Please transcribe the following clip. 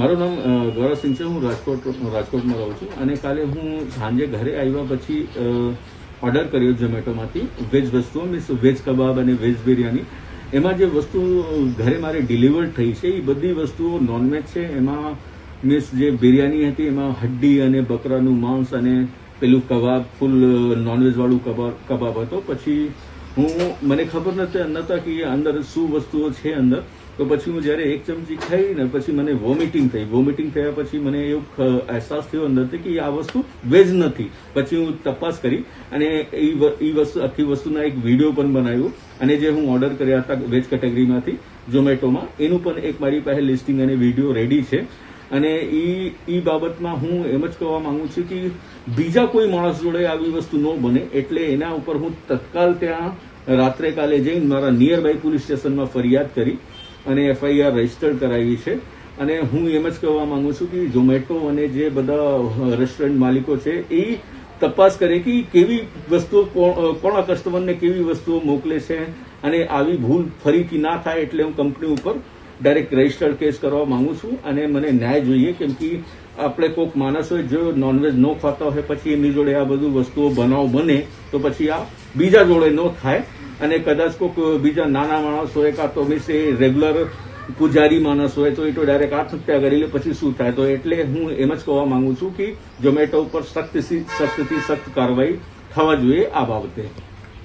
મારું નામ ગૌરવસિંહ છે. હું રાજકોટ, રાજકોટમાં રહું છું. અને કાલે હું સાંજે ઘરે આવ્યા પછી ઓર્ડર કર્યો ઝોમેટોમાંથી. વેજ વસ્તુઓ, મીન્સ વેજ કબાબ અને વેજ બિરયાની. એમાં જે વસ્તુ ઘરે મારે ડિલિવર્ડ થઈ છે એ બધી વસ્તુઓ નોનવેજ છે. એમાં, મીન્સ જે બિરયાની હતી, એમાં હડ્ડી અને બકરાનું માંસ અને પેલું કબાબ, ફૂલ નોનવેજવાળું કબાબ કબાબ હતો. પછી હું, મને ખબર નથી નહોતા કે અંદર શું વસ્તુઓ છે અંદર. તો પછી હું જ્યારે એક ચમચી ખાઈ ને પછી મને વોમિટિંગ થઈ. વોમિટિંગ થયા પછી મને એવું અહેસાસ થયો અંદરથી કે આ વસ્તુ વેજ નથી. પછી હું તપાસ કરી અને એ એ વસ્તુ, આખી વસ્તુના એક વીડિયો પણ બનાવ્યો અને જે હું ઓર્ડર કર્યા હતા વેજ કેટેગરીમાંથી ઝોમેટોમાં, એનું પણ એક મારી પાસે લિસ્ટિંગ અને વીડિયો રેડી છે. અને એ એ બાબતમાં હું એમ જ કહેવા માંગુ છું કે બીજા કોઈ માણસ જોડે આવી વસ્તુ ન બને. એટલે એના ઉપર હું તત્કાલ ત્યાં રાત્રે કાલે જઈને મારા નિયર બાય પોલીસ સ્ટેશનમાં ફરિયાદ કરી અને એફઆઈઆર રજિસ્ટર કરાવી છે. અને હું એમ જ કહેવા માંગુ છું કે ઝોમેટો અને જે બધા રેસ્ટોરન્ટ માલિકો છે, એ તપાસ કરે કે કેવી વસ્તુઓ કોણ કસ્ટમરને કેવી વસ્તુઓ મોકલે છે અને આવી ભૂલ ફરીથી ના થાય એટલે હું કંપની ઉપર ડાયરેક્ટ રજીસ્ટર્ડ કેસ કરવા માંગુ છું. અને મને ન્યાય જોઈએ કેમ કે આપણે કોઈક માણસ હોય જો નોનવેજ ન ખાતા હોય, પછી એમની જોડે આ બધું વસ્તુઓ બનાવ બને, તો પછી આ બીજા જોડે ન થાય. અને કદાચ કોઈક બીજા નાના માણસ હોય કાં તો મીન્સ એ રેગ્યુલર પૂજારી માણસ હોય, તો એ તો ડાયરેક્ટ આત્મહત્યા કરી લે, પછી શું થાય? તો એટલે હું એમ જ કહેવા માંગુ છું કે ઝોમેટો ઉપર સખ્ત સખ્તથી સખ્ત કાર્યવાહી થવા જોઈએ આ બાબતે.